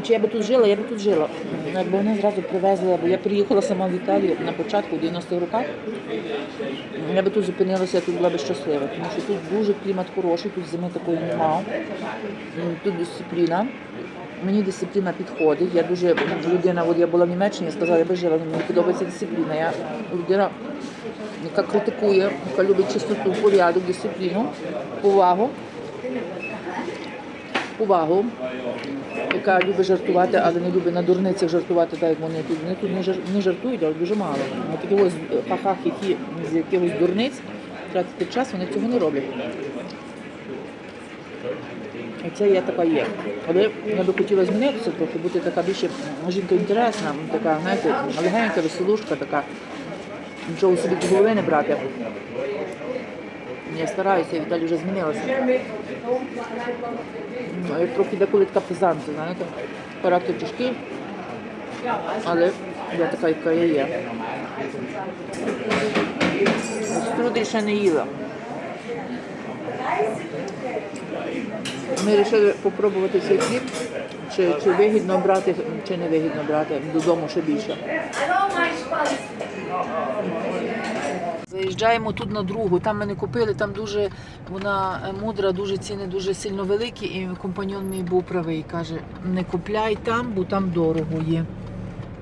Ну, чи я би тут жила, я би тут жила. Якби вони зразу привезли, бо я приїхала сама в Італію на початку, в 90-х роках. Я би тут зупинилася, я тут була би щаслива, тому що тут дуже клімат хороший, тут зими такої немає. Тут дисципліна. Мені дисципліна підходить. Я дуже людина, от я була в Німеччині, я сказала, я би жила, мені подобається дисципліна. Я людина, яка критикує, яка любить чистоту, порядок, дисципліну, повагу. Увагу, яка любить жартувати, але не любить на дурницях жартувати, так як вони тут. Вони тут не, жар, не жартують, але дуже мало. На таких ось хахах, які з якихось дурниць тратити час, вони цього не роблять. І це я така є. Але я би хотіла змінитися трохи, бути така більше жінка інтересна, така, знаєте, легенька, веселушка, така, нічого собі до голови не брати. Я стараюся, я Віталій вже змінилася. Ну, трохи деколи така пизанця, знаєте. Характер тяжкий, але я така, яка я є. Струдель ще не їла. Ми вирішили спробувати цей хліб, чи, чи вигідно брати, чи не вигідно брати додому ще більше. Заїжджаємо тут на другу. Там ми не купили, там дуже вона е, мудра, дуже ціни дуже сильно великі. І компаньон мій був правий. Каже, не купляй там, бо там дорого є.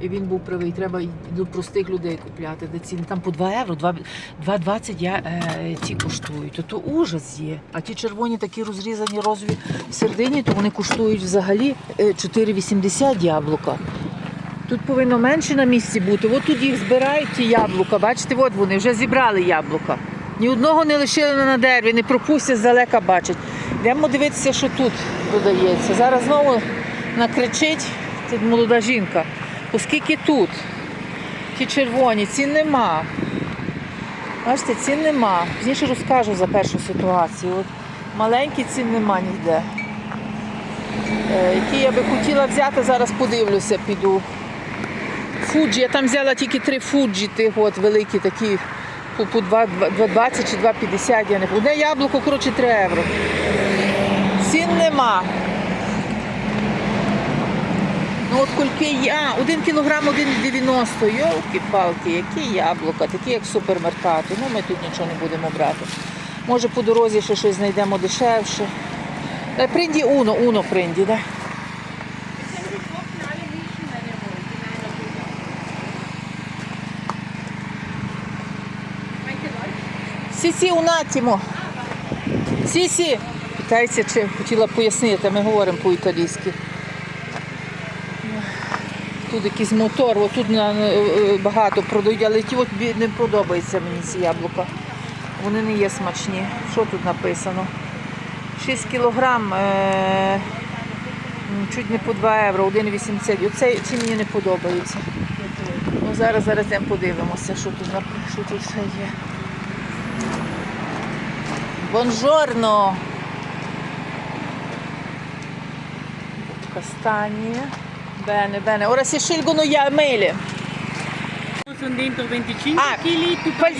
І він був правий, треба до простих людей купляти, де ціни. Там по 2 євро, 2,20 я, е, ці коштують. То, то ужас є. А ті червоні такі розрізані розові в середині, то вони коштують взагалі е, 4,80 яблука. Тут повинно менше на місці бути. От тут їх збирають ті яблука. Бачите, от вони вже зібрали яблука. Ні одного не лишили на дереві, не пропустять, здалека бачать. Йдемо дивитися, що тут додається. Зараз знову накричить тут молода жінка. Оскільки тут ті червоні, цін нема. Бачите, цін нема. Пізніше розкажу за першу ситуацію. От маленькі цін нема ніде. Е, які я би хотіла взяти, зараз подивлюся, піду. Фуджі, я там взяла тільки три фуджі, тих от великі такі по, по 2, 2,20 чи 2,50, я не. Одне яблуко, коротше, 3 євро. Цін нема. Ну от кульки я, один кілограм 1,90. Йолки-палки, які яблука, такі як в супермеркаті. Ну ми тут нічого не будемо брати. Може по дорозі ще щось знайдемо дешевше. Принді уно, уно принді. Сі, сі, un attimo. Сі, сі. Питається, чи хотіла пояснити, ми говоримо по-італійськи. Тут якийсь мотор, отут е, багато продають, але ті от не подобаються мені ці яблука. Вони не є смачні. Що тут написано? 6 кілограм, е, чуть не по 2 євро, 1,80. Оце ці мені не подобаються. Ну, зараз, зараз подивимося, що тут, що тут ще є. Buongiorno! Castagne. Bene, bene. Ora si scelgono gli ameli. Sono dentro 25 ah, kg. Qual,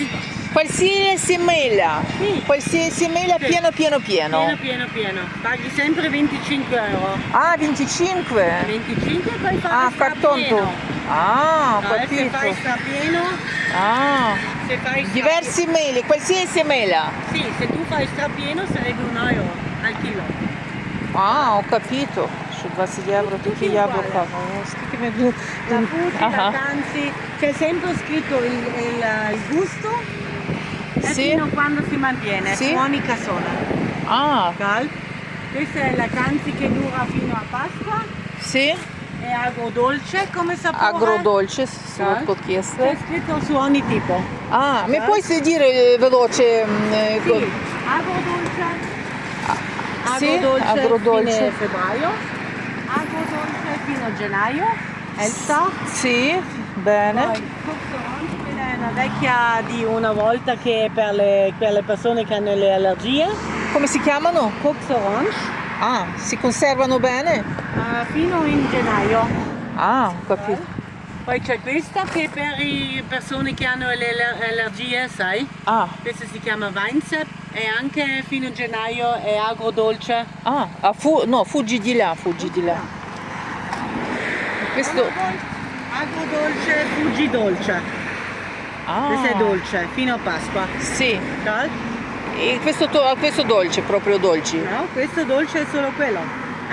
qualsiasi mela. Sì. Qualsiasi mela sì. pieno pieno pieno. Pieno pieno pieno. Paghi sempre 25 euro. Ah, 25? 25 e poi fai Ah, cartonto. Pieno. Ah, ah, quel eh, tipo. fai sta pieno. Ah. Se fai sta... Diversi mele, qualsiasi mela. Sì, se tu fai strapieno sarebbe un euro al chilo. Ah, ho capito. Su 20 euro tutti gli avvocati. Oh, la frutta, uh ah, -huh. Ah. c'è sempre scritto il, il, eh, il gusto e sì. fino a quando si mantiene, sì. unica sola. Ah. Cal. Questa è la tanzi che dura fino a Pasqua. Sì è agrodolce come sapore. Agrodolce, C'è sladkokiesle. scritto su ogni tipo. Ah, mi puoi dire eh, veloce? mm, eh, Sì, agrodolce. Sì, Agrodolce, agrodolce. fine febbraio. Agrodolce fino a gennaio. Elsa. Sì, bene. Poi una vecchia di una volta che è per le, per le persone che hanno le allergie. Come si chiamano? Cox Orange. Ah, si conservano bene? eh, fino in gennaio. Ah, ho capito. Poi c'è questa che per le persone che hanno le aller- allergie, sai? Ah, Questa si chiama Weinsep e anche fino a gennaio è agrodolce. ah, ah, fu- no, fuggi di là, fuggi di là. Questo... Agro dolce, Fuji dolce. Ah, Questo è dolce, fino a Pasqua. Sì, Cal? E questo, to- questo dolce, proprio dolci. No, questo dolce è solo quello.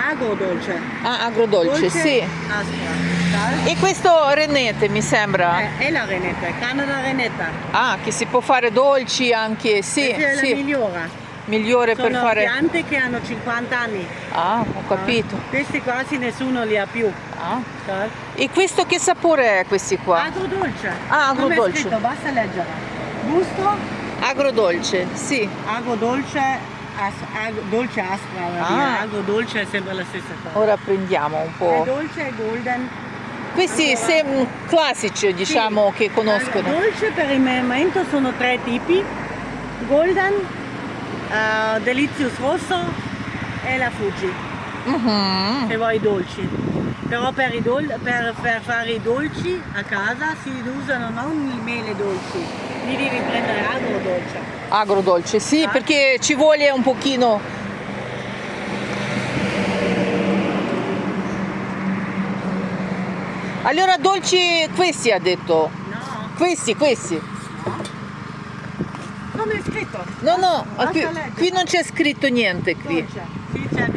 Agro dolce. Ah, agrodolce, sì. Aspra. Cal? E questo renete mi sembra. Eh, è la renetta, Canada renetta. Ah, che si può fare dolci anche, sì, Questa è la sì. migliore. Migliore per Sono fare... piante che hanno 50 anni. Ah, ho capito. Questi quasi nessuno li ha più. Ah. E questo che sapore è questi qua? Agrodolce. Ah, Come è agrodolce. scritto, basta leggere. Gusto, Agrodolce, sì. agrodolce, as- ag- dolce aspra. Ah. Agrodolce è sempre la stessa cosa. Ora prendiamo un È po'. dolce e golden. Questi sem- classici, diciamo, che conoscono. Allora, dolce per il momento sono tre tipi. Golden, eh, Delicious Rosso e la Fuji. Mhm. Se vuoi dolci. Però per, i dol- per- per fare i dolci a casa si usano non il mele dolci, li devi prendere agrodolce. Agrodolce, sì, Ah. perché ci vuole un pochino. Allora dolci questi ha detto. No, Questi, questi. come è scritto? No, no, qui, qui non c'è scritto niente qui. Dolce. Sì, c'è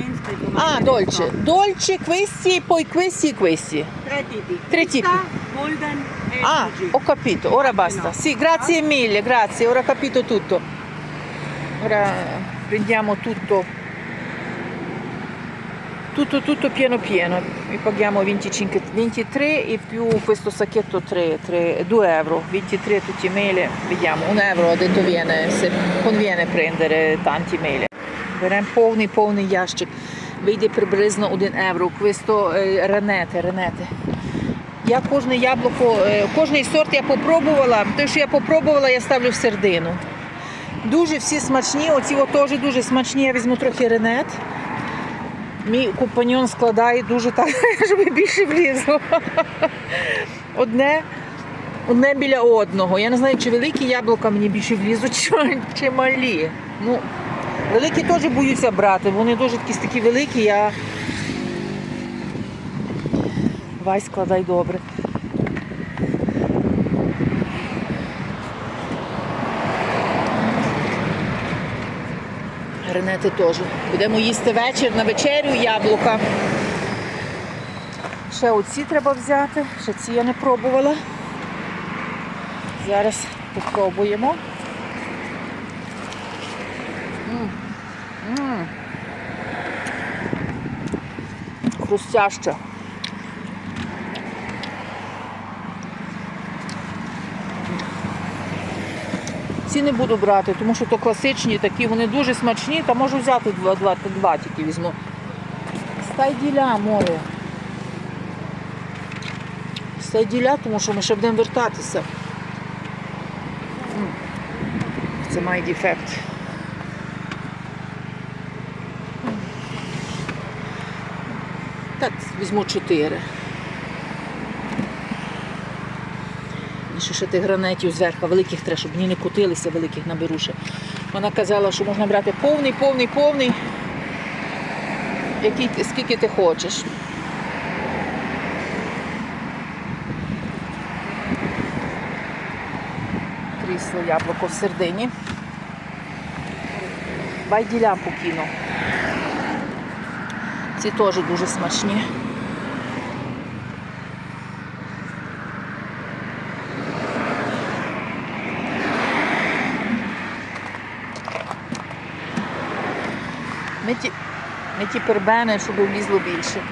Ah, non dolce. so. Dolce questi e poi questi e questi. Tre tipi. Tre Questa, tipi. Golden e Ah, Fuji. ho capito, ora basta. no. Sì, grazie mille, grazie, ora ho capito tutto. Ora prendiamo tutto. Tutto, tutto pieno pieno. E paghiamo 25, 23 e più questo sacchetto 3, 3, 2 euro. 23 tutti mele. Vediamo, un euro ha detto viene, se conviene prendere tanti mele. Беремо повний повний ящик. Вийде приблизно 1 євро. Questo е, ренете, ренете. Я кожне яблуко, е, кожний сорт я попробувала. Те, що я попробувала, я ставлю в середину. Дуже всі смачні, оці теж дуже смачні. Я візьму трохи ренет. Мій компаньон складає дуже так, щоб більше влізло. Одне, одне біля одного. Я не знаю, чи великі яблука мені більше влізуть, чи, чи малі. Ну, великі теж боюся брати, вони дуже якісь такі великі, я. Вай складай добре. Гранети теж. Будемо їсти вечір на вечерю яблука. Ще оці треба взяти. Ще ці я не пробувала. Зараз попробуємо. Хрустяще. Ці не буду брати, тому що то класичні такі, вони дуже смачні, та можу взяти два, два, два тільки візьму. Стай діля, море. Стай діля, тому що ми ще будемо вертатися. Це має дефект. Так, візьму чотири. І ще тих гранатів зверху, великих треба, щоб вони не котилися, великих наберу ще. Вона казала, що можна брати повний, повний, повний, який, скільки ти хочеш. Крісло яблуко в середині. Байділя покину. Ці теж дуже смачні. Ті пербени, щоб влізло більше.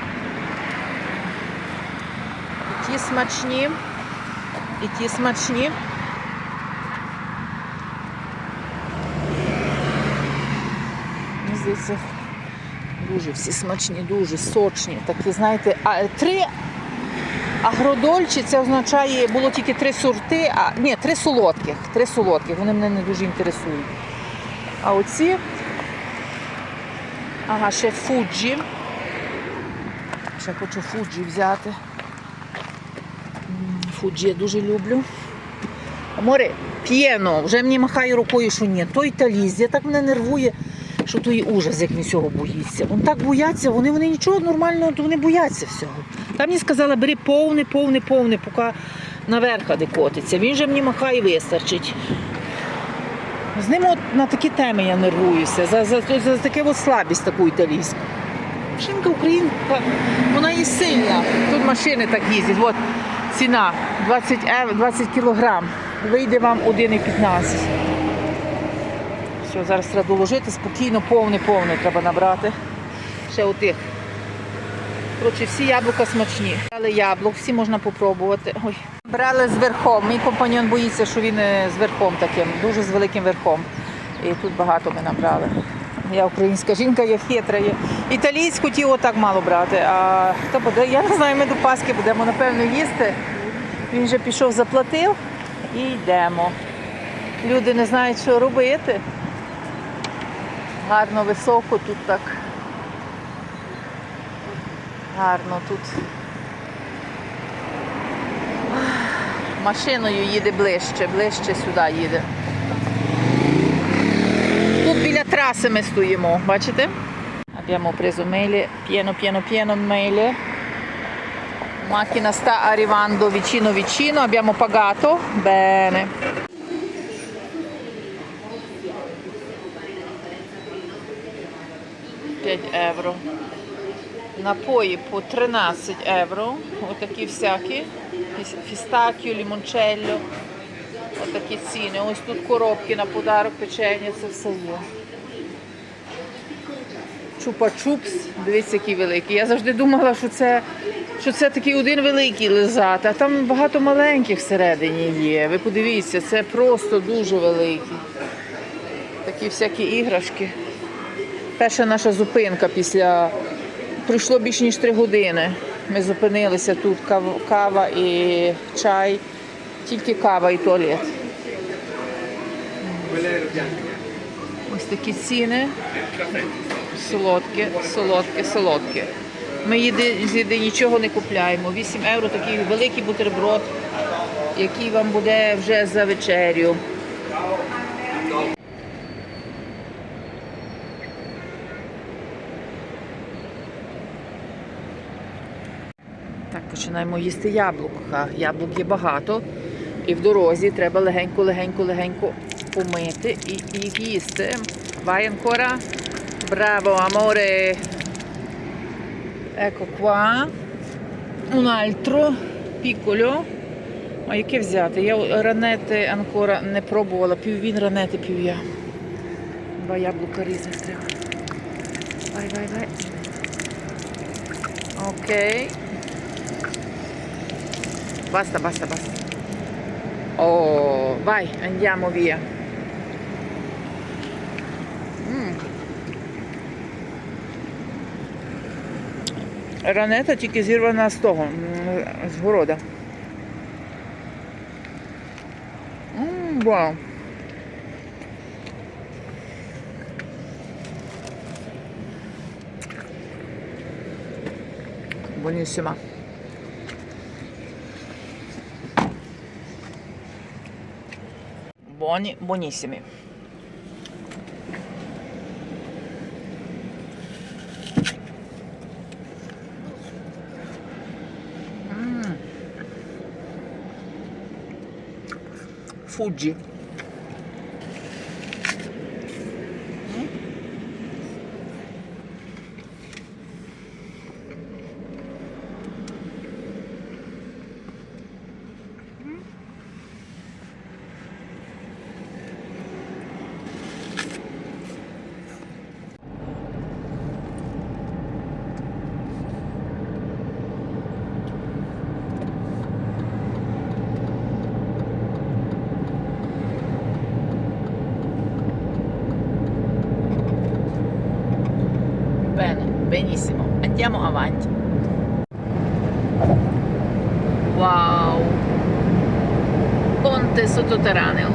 І ті смачні, і ті смачні. Мені здається, дуже всі смачні, дуже сочні. Такі, знаєте, а три агродольчі це означає, було тільки три сорти, а ні, три солодких. Три солодких. Вони мене не дуже інтересують. А оці Ага, ще фуджі. Ще хочу фуджі взяти. Фуджі я дуже люблю. Море, п'єно, вже мені махає рукою, що ні. То італізія, так мене нервує, що то і ужас, як він цього боїться. Вони так бояться, вони, вони нічого нормального, то вони бояться всього. Там мені сказала, бери повне, повне, повне, поки наверх де котиться. Він же мені махає вистачить. З ним от на такі теми я нервуюся, за, за, за, таке от слабість таку італійську. Машинка українка, вона є сильна. Тут машини так їздять. От ціна 20, ев- 20 кілограм. Вийде вам 1,15. Все, зараз треба доложити, спокійно, повне, повне треба набрати. Ще отих. Коротше, всі яблука смачні. Але яблук, всі можна попробувати. Ой. Брали з верхом. Мій компаньон боїться, що він е, з верхом таким, дуже з великим верхом. І тут багато ми набрали. Я українська жінка, я хитра. Я... Італійську хотів отак мало брати. А хто буде? Я не знаю, ми до Пасхи будемо напевно їсти. Він вже пішов, заплатив і йдемо. Люди не знають, що робити. Гарно високо тут так. Гарно тут. Машиною їде ближче, ближче сюди їде. Тут біля траси ми стоїмо, бачите? Abbiamo preso mele, pieno pieno pieno mele. Macchina sta arrivando vicino vicino, abbiamo pagato. Bene. П'ять євро. Напої по 13 євро. Отакі всякі. Фіс- Фістакіо, лімончелло. Отакі ціни. Ось тут коробки на подарок, печення, це все є. Чупа-чупс, дивіться, який великий. Я завжди думала, що це, що це такий один великий лизати, а там багато маленьких всередині є. Ви подивіться, це просто дуже великий. Такі всякі іграшки. Перша наша зупинка після. Пройшло більш ніж три години. Ми зупинилися тут кава і чай, тільки кава і туалет. Ось такі ціни. Солодке, солодке, солодке. Ми їди нічого не купляємо. 8 євро такий великий бутерброд, який вам буде вже за вечерю. Так, починаємо їсти яблука. Яблук є багато. І в дорозі треба легенько, легенько, легенько помити і їх їсти. Ancora? Bravo, amore. Ecco qua. Un altro piccolo. А яке взяти? Я ранети анкора не пробувала. Пів він ранети, пів я. Два яблука різних треба. Vai, vai, vai. Ok. Basta, basta, basta. Oh, vai, andiamo via. М. Ранета тільки зірвана з того, м, з города. М, Вау. Buonissima. Buoni, buonissimi. Mm. Fuggi. Bene, benissimo. Andiamo avanti. Wow. Ponte sottoterraneo.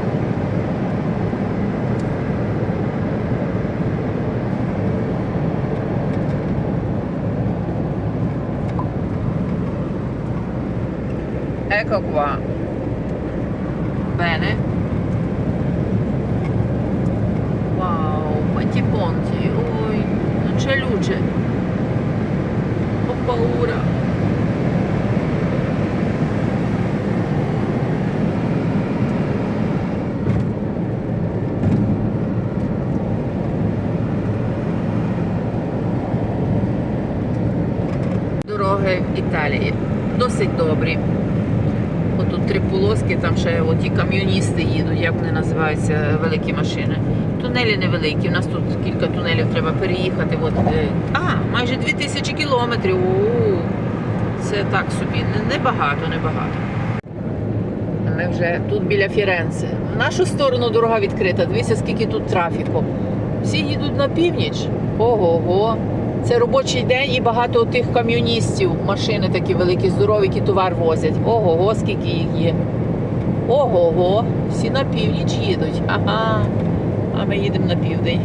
Ecco qua. Bene. Wow, tanti ponti. Ui, non c'è luce Ho paura. Дороги Італії досить добрі. Три полоски, там ще оті кам'юністи їдуть, як вони називаються, великі машини. Тунелі невеликі, у нас тут кілька тунелів треба переїхати. От, е, а, майже 2000 кілометрів. У, Це так собі, небагато, небагато. Ми вже тут біля Фіренце. В нашу сторону дорога відкрита. Дивіться, скільки тут трафіку. Всі їдуть на північ. Ого-го. Це робочий день і багато тих кам'юністів, машини такі великі, здорові, які товар возять. Ого-го, скільки їх є. Ого-го, всі на північ їдуть. Ага. А ми їдемо на південь.